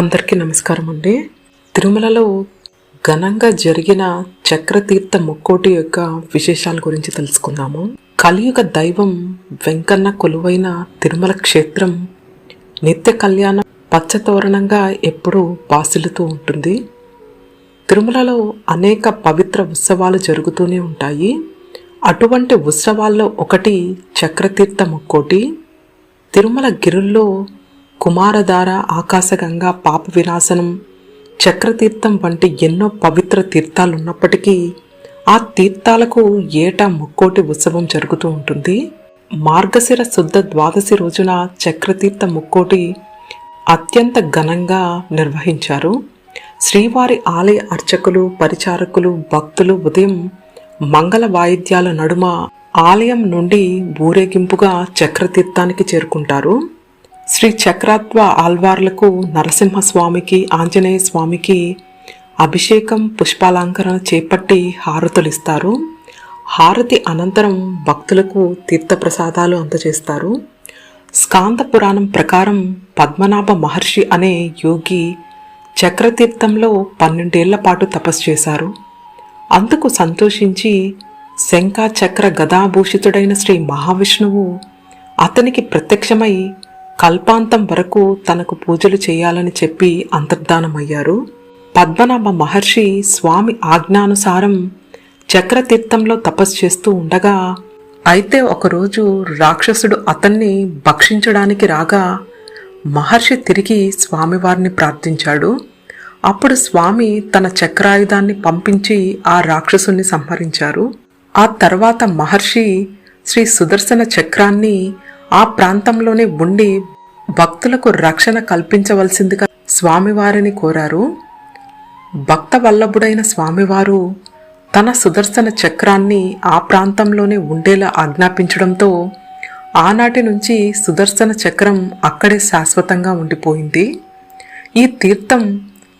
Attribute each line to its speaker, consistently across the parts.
Speaker 1: అందరికీ నమస్కారం అండి. తిరుమలలో ఘనంగా జరిగిన చక్రతీర్థ ముక్కోటి యొక్క విశేషాల గురించి తెలుసుకుందాము. కలియుగ దైవం వెంకన్న కొలువైన తిరుమల క్షేత్రం నిత్య కళ్యాణ పచ్చతోరణంగా ఎప్పుడూ బాసిల్లుతూ ఉంటుంది. తిరుమలలో అనేక పవిత్ర ఉత్సవాలు జరుగుతూనే ఉంటాయి. అటువంటి ఉత్సవాల్లో ఒకటి చక్రతీర్థ ముక్కోటి. తిరుమల గిరుల్లో కుమారధార ఆకాశగంగా పాప వినాశనం చక్రతీర్థం వంటి ఎన్నో పవిత్ర తీర్థాలు ఉన్నప్పటికీ ఆ తీర్థాలకు ఏటా ముక్కోటి ఉత్సవం జరుగుతూ ఉంటుంది. మార్గశిర శుద్ధ ద్వాదశి రోజున చక్రతీర్థ ముక్కోటి అత్యంత ఘనంగా నిర్వహించారు. శ్రీవారి ఆలయ అర్చకులు పరిచారకులు భక్తులు ఉదయం మంగళ వాయిద్యాల నడుమ ఆలయం నుండి ఊరేగింపుగా చక్రతీర్థానికి చేరుకుంటారు. శ్రీ చక్రాత్వ ఆల్వార్లకు నరసింహస్వామికి ఆంజనేయ స్వామికి అభిషేకం పుష్పాలంకరణ చేపట్టి హారతులిస్తారు. హారతి అనంతరం భక్తులకు తీర్థప్రసాదాలు అందజేస్తారు. స్కాంద పురాణం ప్రకారం పద్మనాభ మహర్షి అనే యోగి చక్రతీర్థంలో పన్నెండేళ్ళ పాటు తపస్సు చేశారు. అందుకు సంతోషించి శంఖ చక్ర గదాభూషితుడైన శ్రీ మహావిష్ణువు అతనికి ప్రత్యక్షమై కల్పాంతం వరకు తనకు పూజలు చేయాలని చెప్పి అంతర్ధానమయ్యారు. పద్మనాభ మహర్షి స్వామి ఆజ్ఞానుసారం చక్రతీర్థంలో తపస్సు చేస్తూ ఉండగా అయితే ఒకరోజు రాక్షసుడు అతన్ని భక్షించడానికి రాగా మహర్షి తిరిగి స్వామివారిని ప్రార్థించాడు. అప్పుడు స్వామి తన చక్రాయుధాన్ని పంపించి ఆ రాక్షసుని సంహరించారు. ఆ తర్వాత మహర్షి శ్రీ సుదర్శన చక్రాన్ని ఆ ప్రాంతంలోనే ఉండి భక్తులకు రక్షణ కల్పించవలసిందిగా స్వామివారిని కోరారు. భక్త వల్లభుడైన స్వామివారు తన సుదర్శన చక్రాన్ని ఆ ప్రాంతంలోనే ఉండేలా ఆజ్ఞాపించడంతో ఆనాటి నుంచి సుదర్శన చక్రం అక్కడే శాశ్వతంగా ఉండిపోయింది. ఈ తీర్థం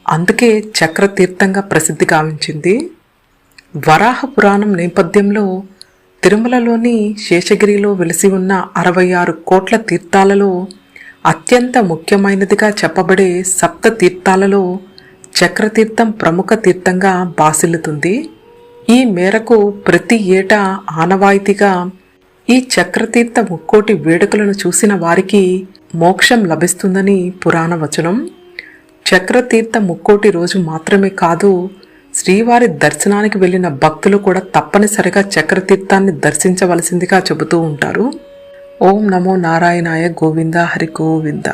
Speaker 1: అందుకే చక్ర తీర్థంగా ప్రసిద్ధి గావించింది. వరాహ పురాణం నేపథ్యంలో తిరుమలలోని శేషగిరిలో వెలిసి ఉన్న అరవై ఆరు కోట్ల తీర్థాలలో అత్యంత ముఖ్యమైనదిగా చెప్పబడే సప్త తీర్థాలలో చక్రతీర్థం ప్రముఖ తీర్థంగా బాసిల్లుతుంది. ఈ మేరకు ప్రతి ఏటా ఆనవాయితీగా ఈ చక్రతీర్థ ముక్కోటి వేడుకలను చూసిన వారికి మోక్షం లభిస్తుందని పురాణ వచనం చక్రతీర్థ ముక్కోటి రోజు మాత్రమే కాదు శ్రీవారి దర్శనానికి వెళ్ళిన భక్తులు కూడా తప్పనిసరిగా చక్రతీర్థాన్ని దర్శించవలసిందిగా చెబుతూ ఉంటారు. ఓం నమో నారాయణాయ గోవింద హరి గోవింద.